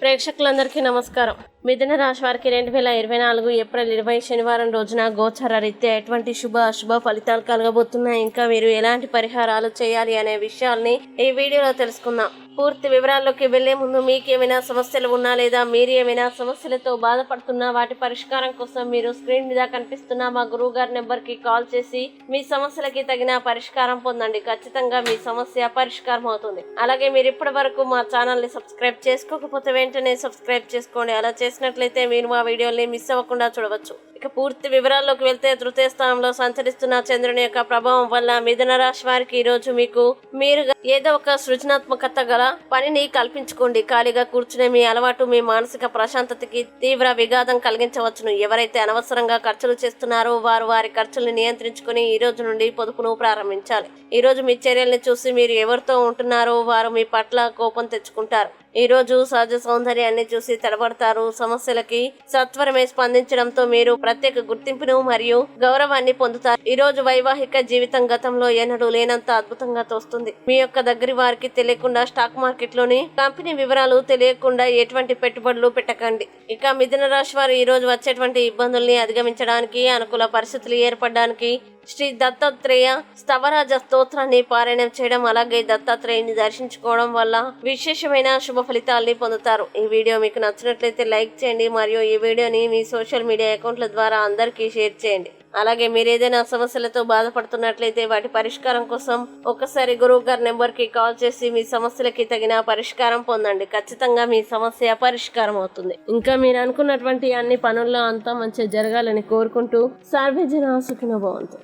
ప్రేక్షకులందరికీ నమస్కారం. మిథున రాశి వారికి రెండు వేల ఇరవై నాలుగు ఏప్రిల్ ఇరవై శనివారం రోజున గోచర రీత్యా ఎటువంటి శుభ అశుభ ఫలితాలు కలగబోతున్నాయి? ఇంకా మీరు ఎలాంటి పరిహారాలు చేయాలి అనే విషయాల్ని ఈ వీడియోలో తెలుసుకుందాం. పూర్తి వివరాల్లోకి వెళ్ళే ముందు మీకు ఏమైనా సమస్యలు ఉన్నా లేదా మీరు ఏమైనా సమస్యలతో బాధపడుతున్నా వాటి పరిష్కారం కోసం మీరు స్క్రీన్ మీద కనిపిస్తున్న మా గురువు గారి నెంబర్కి కాల్ చేసి మీ సమస్యలకి తగిన పరిష్కారం పొందండి. ఖచ్చితంగా మీ సమస్య పరిష్కారం అవుతుంది. అలాగే మీరు ఇప్పటి వరకు మా ఛానల్ని సబ్స్క్రైబ్ చేసుకోకపోతే వెంటనే సబ్స్క్రైబ్ చేసుకోండి. అలా చేసినట్లయితే మీరు మా వీడియోని మిస్ అవ్వకుండా చూడవచ్చు. ఇక పూర్తి వివరాల్లోకి వెళ్తే తృతీయ స్థానంలో సంచరిస్తున్న చంద్రుని యొక్క ప్రభావం వల్ల మిథున రాశి వారికి ఈరోజు మీకు మీరు ఏదో ఒక సృజనాత్మకత గల పనిని కల్పించుకోండి. ఖాళీగా కూర్చునే మీ అలవాటు మీ మానసిక ప్రశాంతతకి తీవ్ర విఘాతం కలిగించవచ్చును. ఎవరైతే అనవసరంగా ఖర్చులు చేస్తున్నారో వారు వారి ఖర్చుల్ని నియంత్రించుకుని ఈ రోజు నుండి పొదుపును ప్రారంభించాలి. ఈ రోజు మీ చర్యల్ని చూసి మీరు ఎవరితో ఉంటున్నారో వారు మీ పట్ల కోపం తెచ్చుకుంటారు. ఈ రోజు సహజ సౌందర్యాన్ని చూసి తడబడతారు. సమస్యలకి సత్వరమే స్పందించడంతో మీరు ప్రత్యేక గుర్తింపును మరియు గౌరవాన్ని పొందుతారు. ఈ రోజు వైవాహిక జీవితం గతంలో ఎన్నడూ లేనంత అద్భుతంగా తోస్తుంది. మీ యొక్క దగ్గరి వారికి తెలియకుండా స్టాక్ మార్కెట్లోని కంపెనీ వివరాలు తెలియకుండా ఎటువంటి పెట్టుబడులు పెట్టకండి. ఇక మిథున రాశి వారు ఈ రోజు వచ్చేటువంటి ఇబ్బందుల్ని అధిగమించడానికి అనుకూల పరిస్థితులు ఏర్పడడానికి శ్రీ దత్తాత్రేయ స్తవరాజ స్తోత్రాన్ని పారాయణం చేయడం అలాగే దత్తాత్రేయుని దర్శించుకోవడం వల్ల విశేషమైన శుభ ఫలితాల్ని పొందుతారు. ఈ వీడియో మీకు నచ్చినట్లయితే లైక్ చేయండి మరియు ఈ వీడియోని మీ సోషల్ మీడియా అకౌంట్ల ద్వారా అందరికీ షేర్ చేయండి. అలాగే మీరు ఏదైనా సమస్యలతో బాధపడుతున్నట్లయితే వాటి పరిష్కారం కోసం ఒక్కసారి గురువు గారి నెంబర్కి కాల్ చేసి మీ సమస్యలకి తగిన పరిష్కారం పొందండి. ఖచ్చితంగా మీ సమస్య పరిష్కారం అవుతుంది. ఇంకా మీరు అనుకున్నటువంటి అన్ని పనుల్లో అంతా మంచిగా జరగాలని కోరుకుంటూ సార్వజన సుఖిన బాగుంటుంది